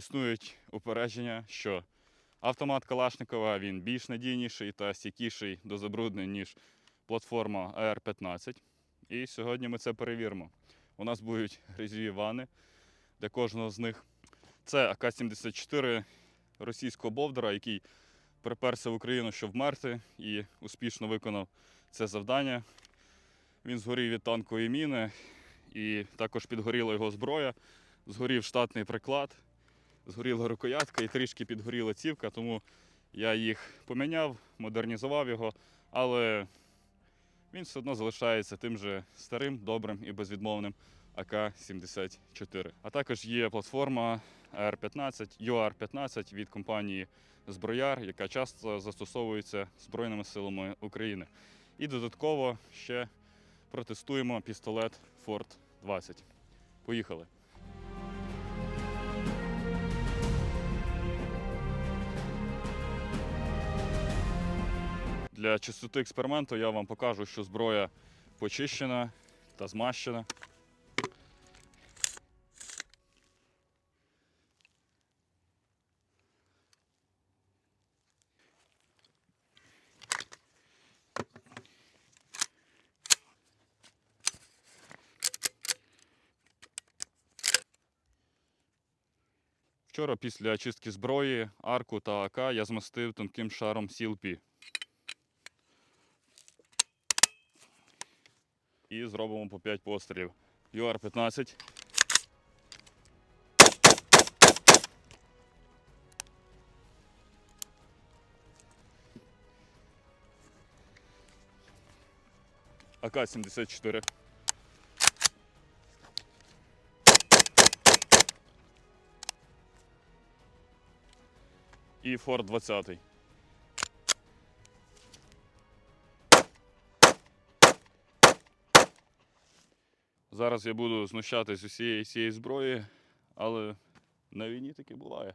існують упередження, що автомат Калашникова він більш надійніший та стійкіший до забруднень, ніж платформа AR-15. І сьогодні ми це перевіримо. У нас будуть грязьові вани для кожного з них. Це АК-74 російського бовдера, який приперся в Україну, щоб вмерти, і успішно виконав це завдання. Він згорів від танкової міни, і також підгоріла його зброя, згорів штатний приклад, згоріла рукоятка і трішки підгоріла цівка, тому я їх поміняв, модернізував його, але він все одно залишається тим же старим, добрим і безвідмовним АК-74. А також є платформа AR-15, UR-15 від компанії Зброяр, яка часто застосовується Збройними силами України. І додатково ще протестуємо пістолет Ford 20. Поїхали. Для чистоти експерименту я вам покажу, що зброя почищена та змащена. Вчора після чистки зброї, арку та АК я змастив тонким шаром CLP. зробимо по 5 пострілів. UR-15. АК-74. І Форд 20. Зараз я буду знущатись усієї цієї зброї, але на війні таки буває.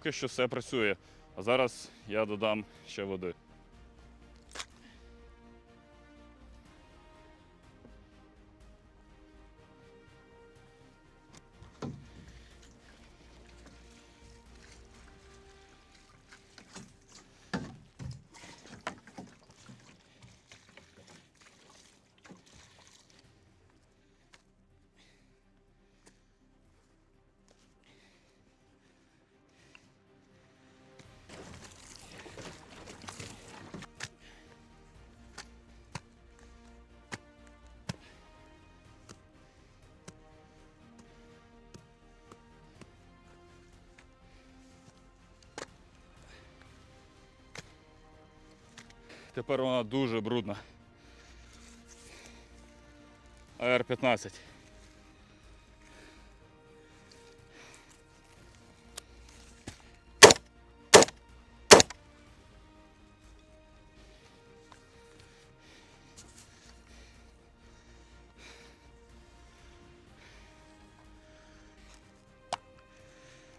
Поки що все працює. А зараз я додам ще води. Тепер вона дуже брудна. АР-15.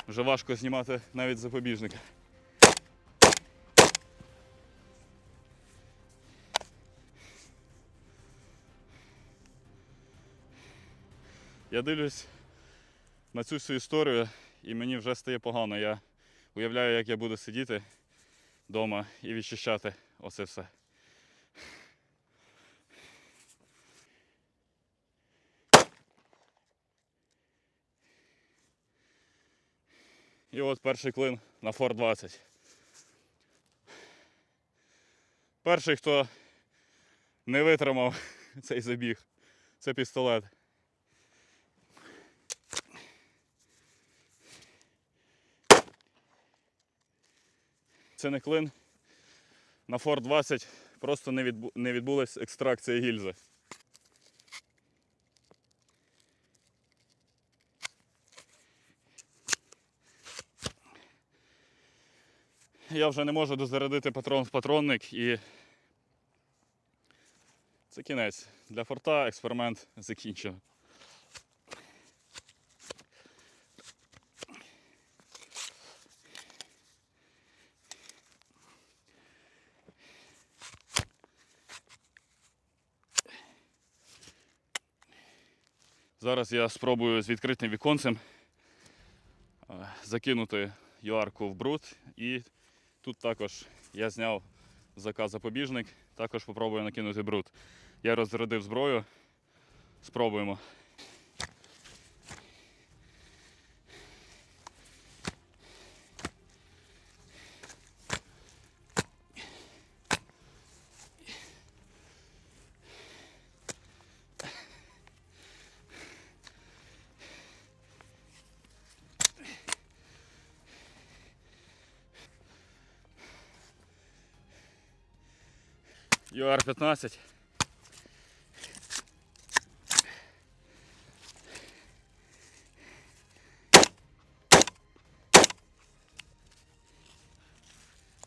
Вже важко знімати навіть запобіжника. Я дивлюсь на цю всю історію і мені вже стає погано. Я уявляю, як я буду сидіти вдома і відчищати оце все. І от перший клин на Форд 20. Перший, хто не витримав цей забіг, це пістолет. Це не клин, на Ford 20 просто не, відбу... не відбулася екстракція гільзи. Я вже не можу дозарядити патрон в патронник і це кінець. Для форта експеримент закінчено. Зараз я спробую з відкритим віконцем е, закинути юарку в бруд. І тут також я зняв заказ запобіжник, також спробую накинути бруд. Я розрядив зброю. Спробуємо. ЮАР-15.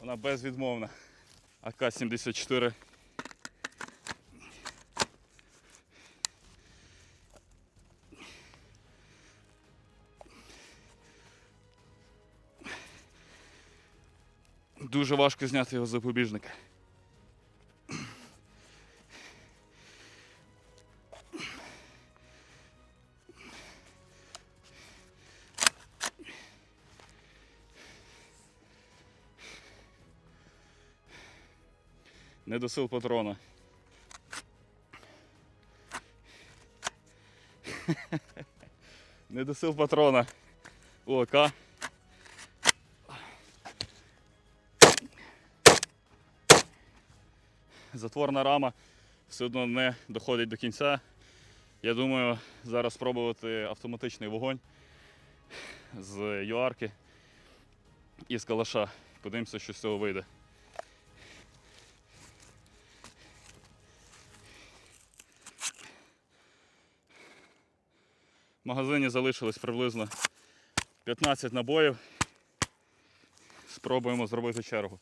Вона безвідмовна. АК-74. Дуже важко зняти його з запобіжника. Не досил патрона. Не досил патрона. ОК. Затворна рама все одно не доходить до кінця. Я думаю, зараз спробувати автоматичний вогонь з юарки і з калаша. Подивимося, що з цього вийде. В магазині залишилось приблизно 15 набоїв. Спробуємо зробити чергу.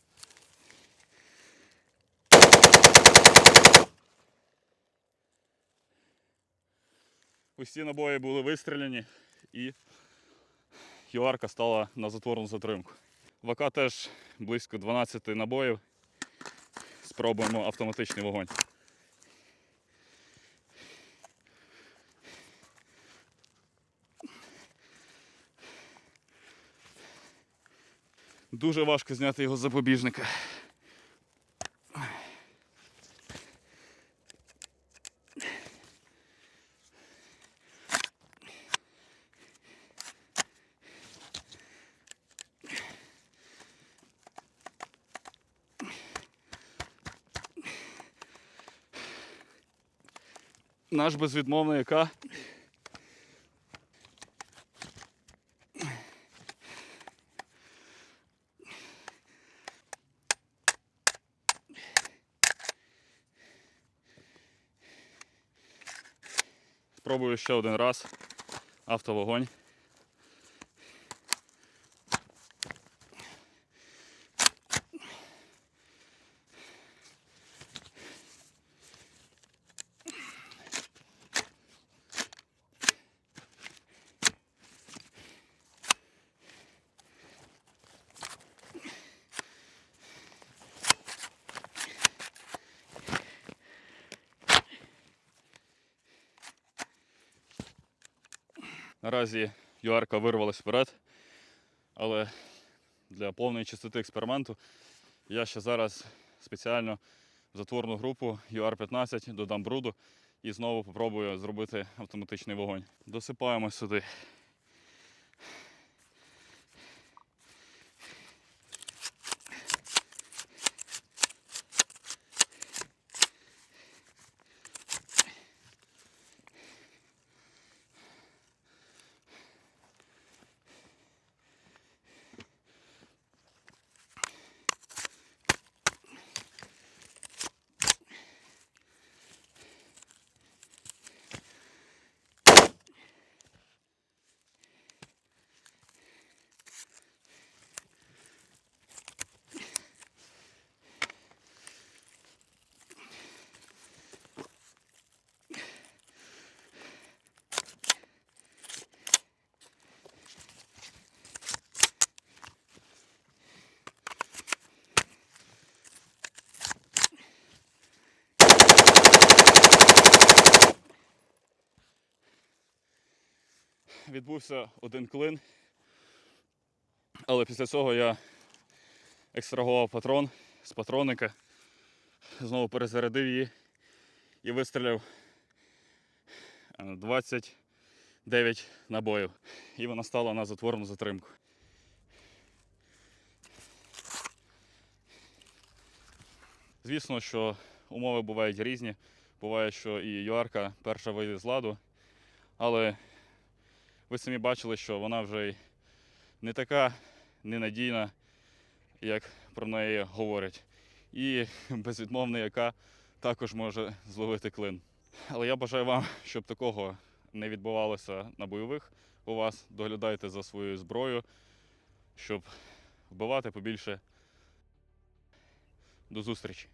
Усі набої були вистріляні і юарка стала на затворну затримку. В АК теж близько 12 набоїв. Спробуємо автоматичний вогонь. Дуже важко зняти його з запобіжника. Наш безвідмовний яка. Спробую ще один раз. Автовогонь. Наразі юарка вирвалась вперед, але для повної чистоти експерименту я ще зараз спеціально в затворну групу UR-15 додам бруду і знову попробую зробити автоматичний вогонь. Досипаємо сюди. Відбувся один клин. Але після цього я екстрагував патрон з патронника, знову перезарядив її і вистріляв е, 29 набоїв. І вона стала на затворну затримку. Звісно, що умови бувають різні. Буває, що і юарка перша вийде з ладу, але ви самі бачили, що вона вже не така ненадійна, як про неї говорять. І безвідмовна, яка також може зловити клин. Але я бажаю вам, щоб такого не відбувалося на бойових у вас. Доглядайте за своєю зброєю, щоб вбивати побільше. До зустрічі!